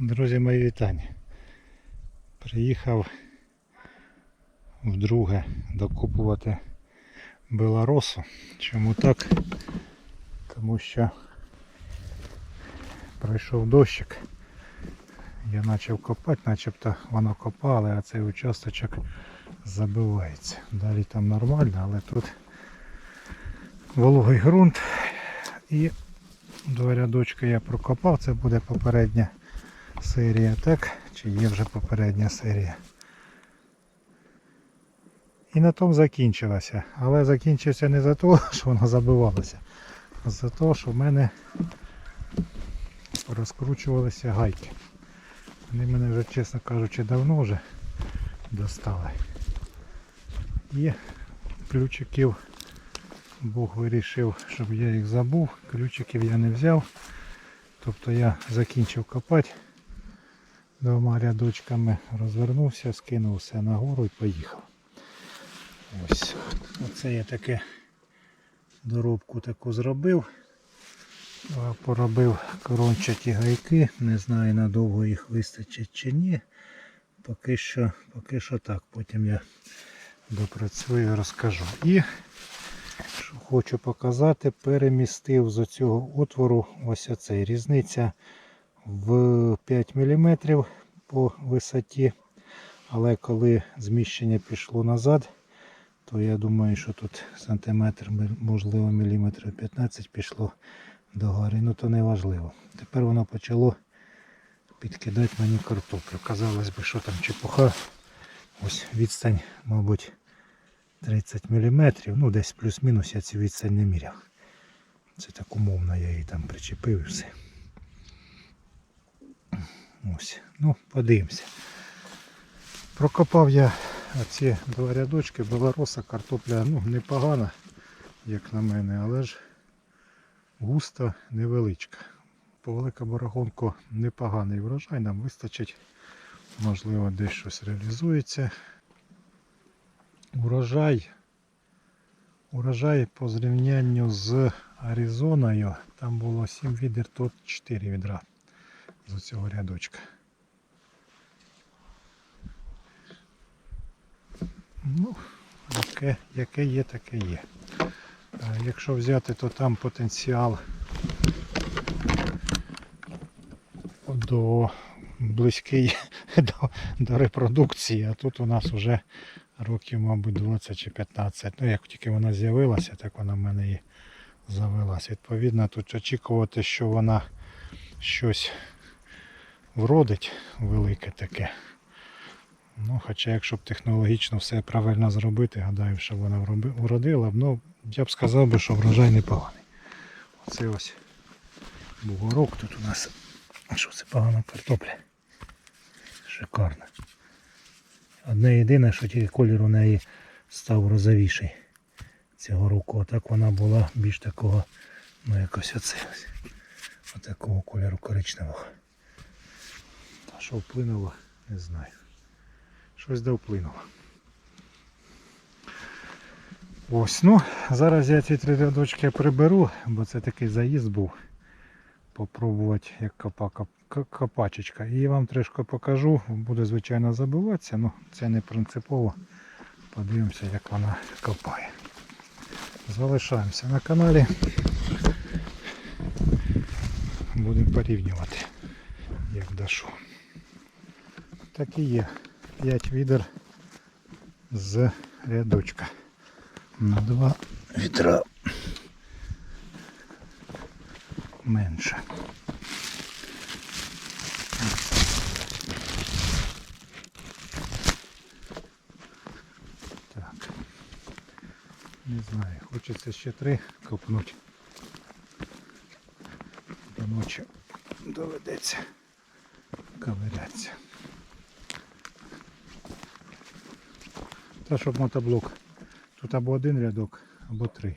Друзі мої вітання. Приїхав вдруге докупувати белоросу. Чому так? Тому що пройшов дощик. Я почав копати, начебто воно копали, а цей участочок забивається. Далі там нормально, але тут вологий ґрунт і два рядочки я прокопав, це буде попередня серія, так? Чи є вже попередня серія. І на тому закінчилося. Але закінчився не за те, що воно забивалося, а за те, що в мене розкручувалися гайки. Вони мене вже, чесно кажучи, давно вже достали. І ключиків Бог вирішив, щоб я їх забув. Ключиків я не взяв. Тобто я закінчив копати двома рядочками, розвернувся, скинув все нагору і поїхав. Ось. Оце я таке доробку таку зробив. Поробив корончаті гайки. Не знаю надовго їх вистачить чи ні. Поки що, поки що так. Потім я допрацюю і розкажу. І що хочу показати, перемістив з цього отвору ось оцей. Різниця в 5 мм по висоті. Але коли зміщення пішло назад, то я думаю, що тут сантиметр, можливо, міліметрів 15 пішло до гори. Ну то не важливо. Тепер воно почало підкидати мені картоплю. Казалось би, що там чепуха. Ось відстань, мабуть, 30 мм. Ну десь плюс-мінус я цю відстань не міряв. Це так умовно я її там причепив і все. Ось, ну, подивимося. Прокопав я оці два рядочки, белороса, картопля ну, непогана, як на мене, але ж густа невеличка. По велика барагонку непоганий врожай, нам вистачить. Можливо, десь щось реалізується. Урожай. Урожай по зрівнянню з Аризоною. Там було 7 відер, тут 4 відра з цього рядочка. Ну, яке, яке є, таке є. Якщо взяти, то там потенціал до близький до, до репродукції, а тут у нас вже років, мабуть, 20 чи 15. Ну, як тільки вона з'явилася, так вона в мене і завелась. Відповідно, тут очікувати, що вона щось вродить велике таке. Ну, Хоча, якщо б технологічно все правильно зробити, гадаю, що вона вродила б, ну, я б сказав би, що врожай непоганий. Оце ось бугорок тут у нас. Що це погана картопля? Шикарно. Одне єдине, що тільки колір у неї став розовіший цього року. А так вона була більш такого, ну якось оце ось. Отакого кольору коричневого. Що вплинуло, не знаю. Щось да вплинуло. Ось, ну, зараз я ці три рядочки приберу, бо це такий заїзд був. Попробувати як копа, копачечка. І вам трішки покажу. Буде звичайно забиватися, але це не принципово. Подивимося, як вона копає. Залишаємося на каналі. Будемо порівнювати, як дашу. Так і є. 5 відер з рядочка. На два вітра менше. Так. Не знаю, хочеться ще три копнути. До ночі доведеться ковирятися. Треба, щоб мотоблок. Тут або один рядок, або три.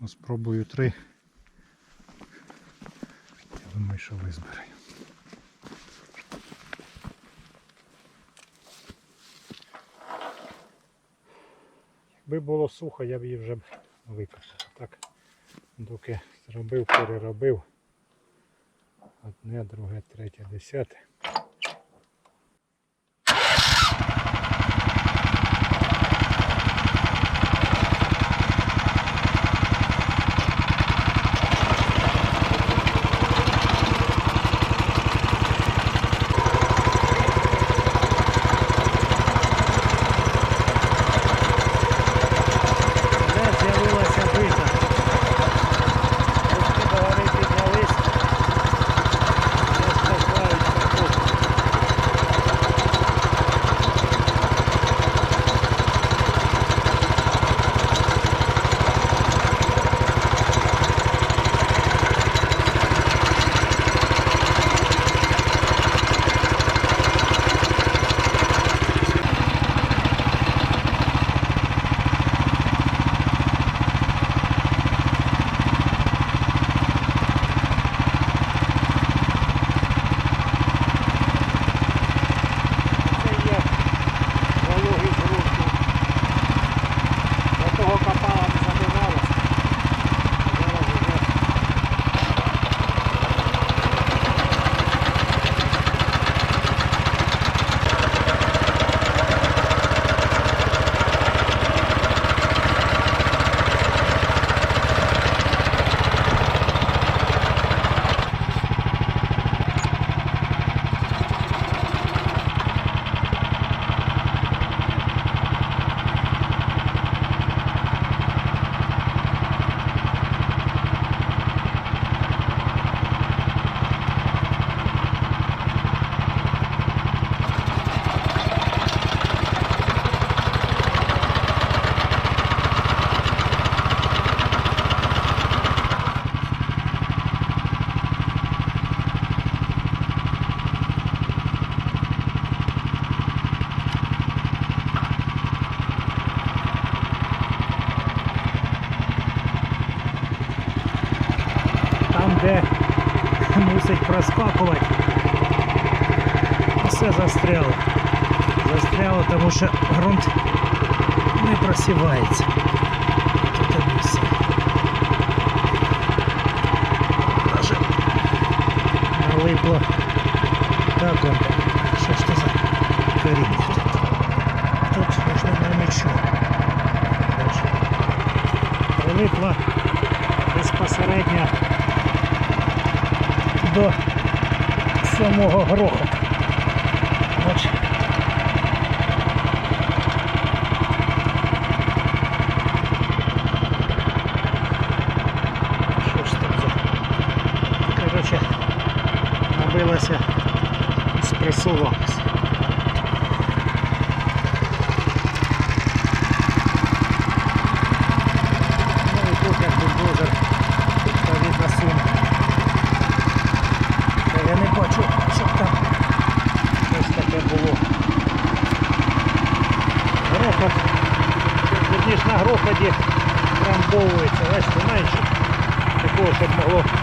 Ну, Спробую три. Я думаю, що визбираю. Якби було сухо, я б її вже викосив. Так, доки зробив, переробив. Одне, друге, третє, десяте. де мусить проскакувати. Все застряло. Застряло, тому що ґрунт не просівається. Тут місце. Налипло так он. до самого грохоту. Бачите? likod. Oh.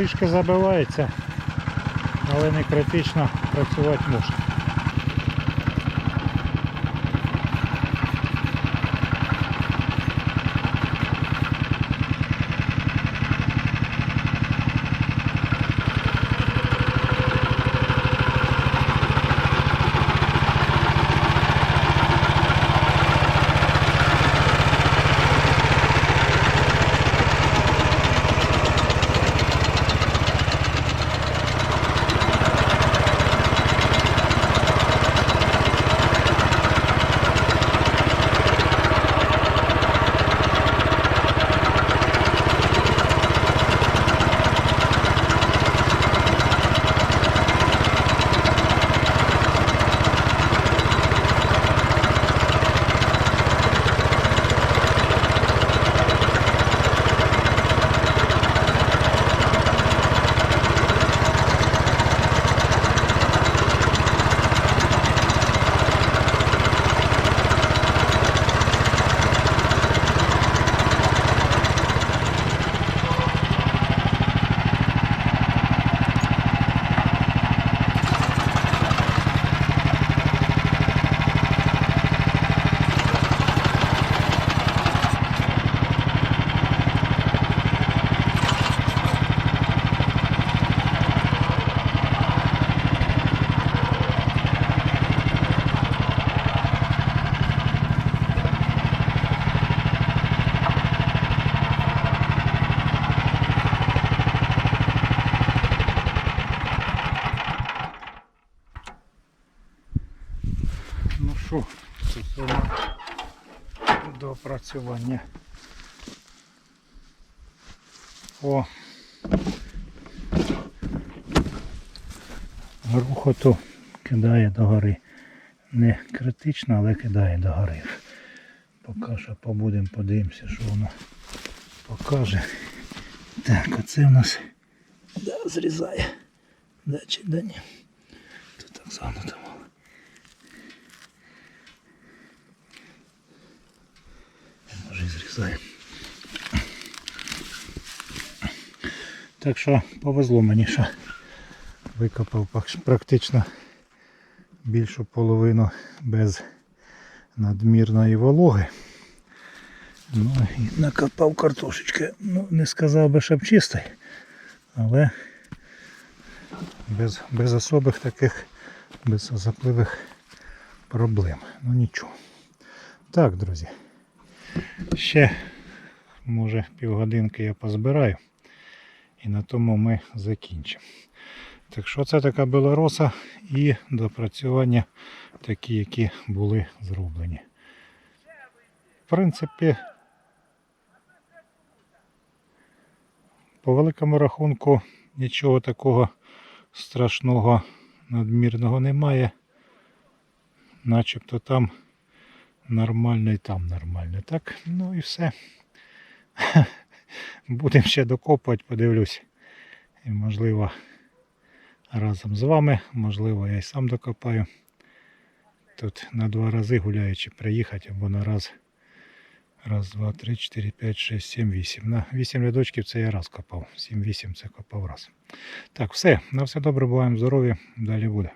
Трішки забивається, але не критично працювати можна. Ну що, стосовно доопрацювання. О рухоту кидає догори. Не критично, але кидає догори. Поки що побудемо, подивимося, що воно покаже. Так, оце в нас да, зрізає. Да, чи да ні. Тут так загнуто. Може. Так що повезло мені, що викопав практично більшу половину без надмірної вологи. Ну і накопав картошечки. Ну, не сказав би, щоб чистий, але без, без особих таких, без запливих проблем. Ну нічого. Так, друзі. Ще, може, півгодинки я позбираю. І на тому ми закінчимо. Так що це така білороса і допрацювання такі, які були зроблені. В принципі, по великому рахунку нічого такого страшного надмірного немає. Начебто там нормально і там нормально. Так, ну і все. Будемо ще докопувати, подивлюсь. І можливо разом з вами, можливо, я й сам докопаю. Тут на два рази гуляючи приїхати або на раз. Раз, два, три, чотири, п'ять, шість, сім, вісім. На вісім рядочків це я раз копав. Сім, вісім це копав раз. Так, все. На все добре, буваємо здорові. Далі буде.